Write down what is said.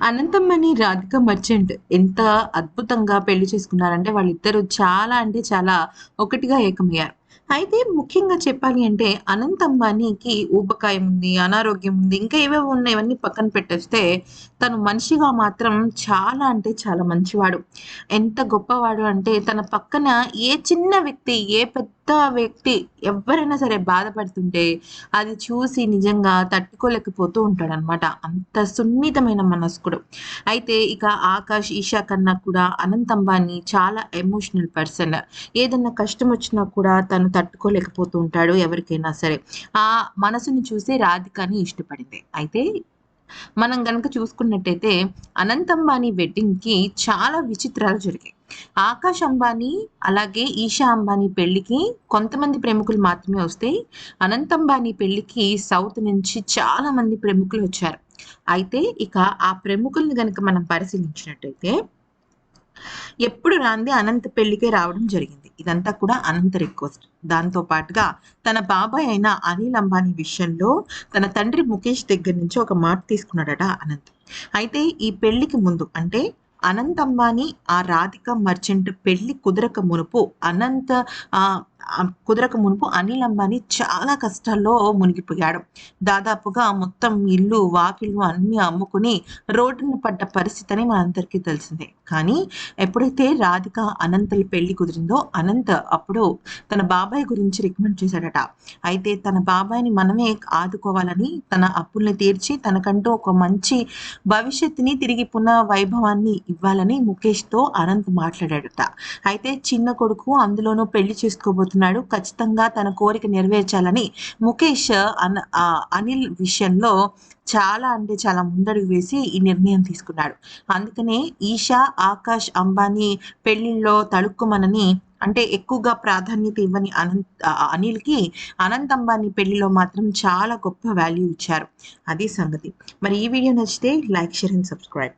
అనంతమ్మని Radhika merchant ఎంత అద్భుతంగా పెళ్ళి చేసుకున్నారంటే వాళ్ళిద్దరూ చాలా అంటే చాలా ఒకటిగా ఏకమయ్యారు. అయితే ముఖ్యంగా చెప్పాలి అంటే అనంత అంబానీకి ఊబకాయం ఉంది అనారోగ్యం ఉంది ఇంకా ఏవేవో ఉన్నాయి ఇవన్నీ పక్కన పెట్టేస్తే తను మనిషిగా మాత్రం చాలా అంటే చాలా మంచివాడు. ఎంత గొప్పవాడు అంటే తన పక్కన ఏ చిన్న వ్యక్తి ఏ పెద్ద వ్యక్తి ఎవరైనా సరే బాధపడుతుంటే అది చూసి నిజంగా తట్టుకోలేకపోతూ ఉంటాడనమాట అంత సున్నితమైన మనస్కుడు. అయితే ఇక ఆకాష్ ఈషా కన్నా కూడా అనంత్ అంబానీ చాలా ఎమోషనల్ పర్సన్. ఏదన్నా కష్టం వచ్చినా కూడా తను తట్టుకోలేకపోతూ ఉంటాడు ఎవరికైనా సరే. ఆ మనసుని చూసి రాధికని ఇష్టపడింది. అయితే మనం గనక చూసుకున్నట్టయితే అనంత్ అంబానీ వెడ్డింగ్కి చాలా విచిత్రాలు జరిగాయి. ఆకాష్ అంబానీ అలాగే ఈషా అంబానీ పెళ్ళికి కొంతమంది ప్రముఖులు మాత్రమే వస్తే అనంత్ అంబానీ పెళ్ళికి సౌత్ నుంచి చాలా మంది ప్రముఖులు వచ్చారు. అయితే ఇక ఆ ప్రముఖుల్ని గనక మనం పరిశీలించినట్టయితే ఎప్పుడు రాంది అనంత పెళ్ళికే రావడం జరిగింది. ఇదంతా కూడా అనంత రిక్వెస్ట్. దాంతో పాటుగా తన బాబాయ్ అయిన అనిల్ అంబానీ విషయంలో తన తండ్రి ముఖేష్ దగ్గర నుంచి ఒక మాట తీసుకున్నాడట అనంత్. అయితే ఈ పెళ్ళికి ముందు అంటే అనంత్ అంబానీ ఆ రాధిక మర్చెంట్ పెళ్ళి కుదరక మునుపు అనంత్ కుదరక మునుపు అనిల్ అంబానీ చాలా కష్టాల్లో మునిగిపోయాడు. దాదాపుగా మొత్తం ఇల్లు వాకిళ్ళు అన్ని అమ్ముకుని రోడ్డును పడ్డ పరిస్థితి అని మనందరికీ తెలిసిందే. కానీ ఎప్పుడైతే రాధిక అనంతల పెళ్ళి కుదిరిందో అనంత్ అప్పుడు తన బాబాయ్ గురించి రికమెండ్ చేశాడట. అయితే తన బాబాయ్ని మనమే ఆదుకోవాలని తన అప్పుల్ని తీర్చి తనకంటూ ఒక మంచి భవిష్యత్తుని తిరిగి పునః వైభవాన్ని ఇవ్వాలని ముఖేష్తో అనంత్ మాట్లాడాడట. అయితే చిన్న కొడుకు అందులోనూ పెళ్ళి చేసుకోబోతున్నాడు ఖచ్చితంగా తన కోరిక నెరవేర్చాలని ముఖేష్ అన్ అనిల్ విషయంలో చాలా అంటే చాలా ముందడుగు వేసి ఈ నిర్ణయం తీసుకున్నాడు. అందుకనే ఈషా ఆకాష్ అంబానీ పెళ్ళిళ్ళలో తడుక్కుమనని అంటే ఎక్కువగా ప్రాధాన్యత ఇవ్వని అనంత్ అనిల్కి అనంత్ అంబానీ పెళ్ళిలో మాత్రం చాలా గొప్ప వాల్యూ ఇచ్చారు. అది సంగతి. మరి ఈ వీడియో నచ్చితే లైక్ షేర్ అండ్ సబ్స్క్రైబ్.